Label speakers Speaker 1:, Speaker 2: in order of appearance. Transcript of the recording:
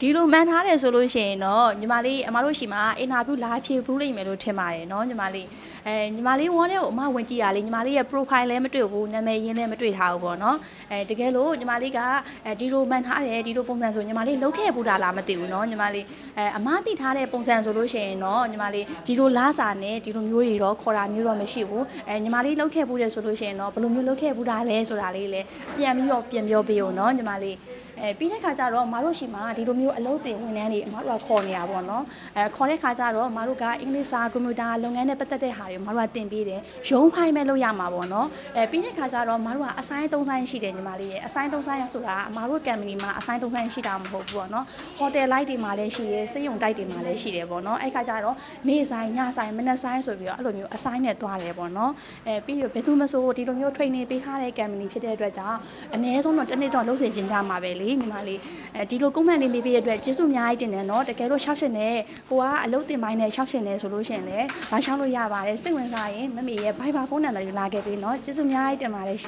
Speaker 1: ဒီလိုမှန်ထားတယ်ဆိုလို့ရှိရင်တော့ညီမလေးအမတို့ရှိမှာအင်တာဗျူးလာဖြေဘူးလိမ့်မယ်လို့ထင်ပါတယ်เนาะညီမလေးအဲညီမလေးဝန်းတဲ့ကိုအမဝင်ကြည့်ရလေညီမလေးရဲ့ profile လည်းမတွေ့ဘူးနာမည်ရင်းလည်းမတွေ့ထားဘူးပေါ့เนาะအဲတကယ်လို့ညီမလေးကအဲဒီလိုမှန်ထားတယ်ဒီလိုပုံစံဆိုညီမလေးလုတ်ခဲ့ဘူးတာလားမသိဘူးเนาะညီမလေးအဲအမသိထားတဲ့ပုံစံဆိုလို့ရှိရင်တော့ညီမလေးဒီလိုလားစာနဲ့ဒီလိုမျိုးတွေတော့ခေါ်တာမျိုးတော့မရှိဘူးအဲညီမလေးလုတ်ခဲ့ဘူးတယ်ဆိုလို့ရှိရင်တော့ဘယ်လိုမျိုးလုတ်ခဲ့ဘူးတာလဲဆိုတာလေးလည်းပြန်ပြီးတော့ပြန်ပြောပေးဦးเนาะညီမလေး အဲပြီးတဲ့ခါကျတော့မတို့ရှိမှာဒီလိုမျိုးအလုပ်တင်ဝန်ထမ်းတွေအမတို့ကခေါ်နေတာပေါ့နော်အဲခေါ်တဲ့ခါကျတော့မတို့ကအင်္ဂလိပ်စာကွန်ပျူတာလုပ်ငန်းနဲ့ပတ်သက်တဲ့ဟာတွေမတို့ကတင်ပေးတယ်ရုံးဖိုင်မဲ့လုပ်ရမှာပေါ့နော်အဲပြီးတဲ့ခါကျတော့မတို့ကအဆိုင်၃ဆိုင်ရှိတယ်ညီမလေးရဲ့အဆိုင်၃ဆိုင်ရဆိုတာအမတို့ကမ်ပဏီမှာအဆိုင်၃ဆိုင်ရှိတာမဟုတ်ဘူးပေါ့နော်ဟိုတယ်လိုက်တွေမှာလည်းရှိတယ်စိတ်ယုံတိုက်တွေမှာလည်းရှိတယ်ပေါ့နော်အဲ့ခါကျတော့နေ့ဆိုင်ညဆိုင်မနက်ဆိုင်ဆိုပြီးတော့အဲ့လိုမျိုးအဆိုင်နဲ့သွားတယ်ပေါ့နော်အဲပြီးတော့ဘယ်သူမဆိုဒီလိုမျိုး training ပေးထားတဲ့ကမ်ပဏီဖြစ်တဲ့အတွက်ကြောင့်အနည်းဆုံးတော့တစ်နှစ်တော့လုပ်စေချင်ကြမှာပဲလေညီမလေးအဲဒီလိုကုန်းမှန်လေးမေးပေးရတဲ့အတွက်ကျေးဇူးအများကြီးတင်တယ်နော်တကယ်လို့ရှောက်ရှင်နဲ့ကိုကအလုပ်တင်ပိုင်းနဲ့ရှောက်ရှင်နဲ့ဆိုလို့ရှိရင်လည်းမရှောက်လို့ရပါတယ်စိတ်ဝင်စားရင်မမေရဲ့ Viber ဖုန်းနံပါတ်လေးလာခဲ့ပေးနော်ကျေးဇူးအများကြီးတင်ပါတယ်ရှင်